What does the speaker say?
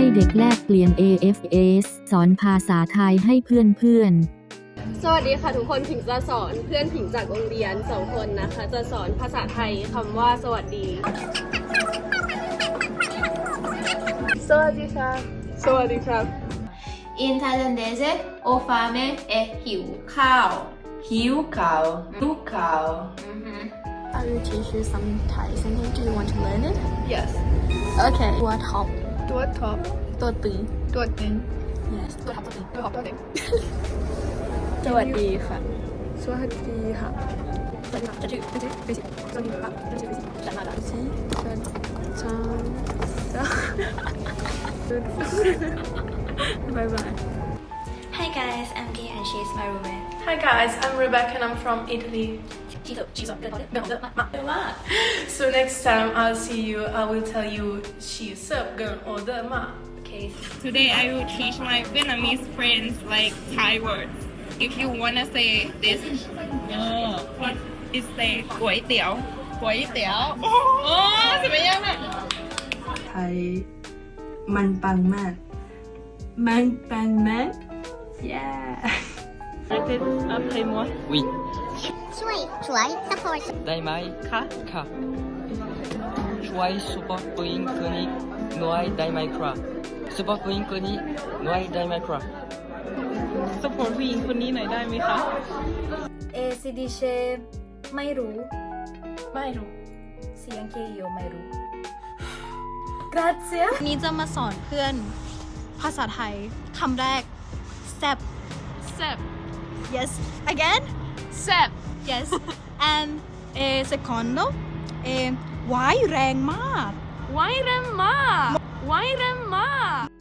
ให้เด็กแลกเปลี่ยน AFS สอนภาษาไทยให้เพื่อนๆสวัสดีค่ะทุกคนผิงจะสอนเพื่อนผิงจากโรงเรียนสองคนนะคะ จะสอนภาษาไทยคำว่าสวัสดี สวัสดีครับ สวัสดีครับ In thailandese ho fame e หิวข้าวหิวข้าวหิวข้าว I will teach you some Thai sentence. Do you want to learn it? yes Okay. ตัวท็อป ตัวท็อป ตัวตึง ตัวตึง yes ตัวท็อปตัวตึง ตัวท็อปตัวตึง สวัสดีค่ะ สวัสดีค่ะสวัสดีค่ะจะชื่อจะชื่อฟิสิกสวัสดีค่ะจะชื่อฟิสิกฉันมาแล้วสิฉันฉันจ้าบายบาย Hi guys, I'm Gay and she's my roommate. Hi guys, I'm Rebecca and I'm from Italy. ที่สุดที่สุดเกินเกินเกินมากมาก So next time I'll see you, I will tell you she's up girl or the ma. Okay, Today I will teach my Vietnamese friends like Thai words. If you wanna say this, uh, it say ก๋วยเตี๋ยวก๋วยเตี๋ยวโอ้สมัยยังไง ไทยมันปังมาก มันปังมาก yeah Repeat après moi. Oui, ช่วยช่วย support ได้ไหมค่ะค่ะช่วยซูเปอร์ควีนคนนี้หน่วยได้ไหมครับซูเปอร์ควีนคนนี้หน่วยได้ไหมครับสปอร์ตผู้หญิงคนนี้หน่อยได้ไหมคะ A C D C ไม่รู้ ไม่รู้ C N K E O ไม่รู้ Grazie วันนี้จะมาสอนเพื่อนภาษาไทยคำแรกแซบ Sep yes again Sep. Yes. and eh, uh, secondo, uh, eh, why Rang Why Rang Why Rang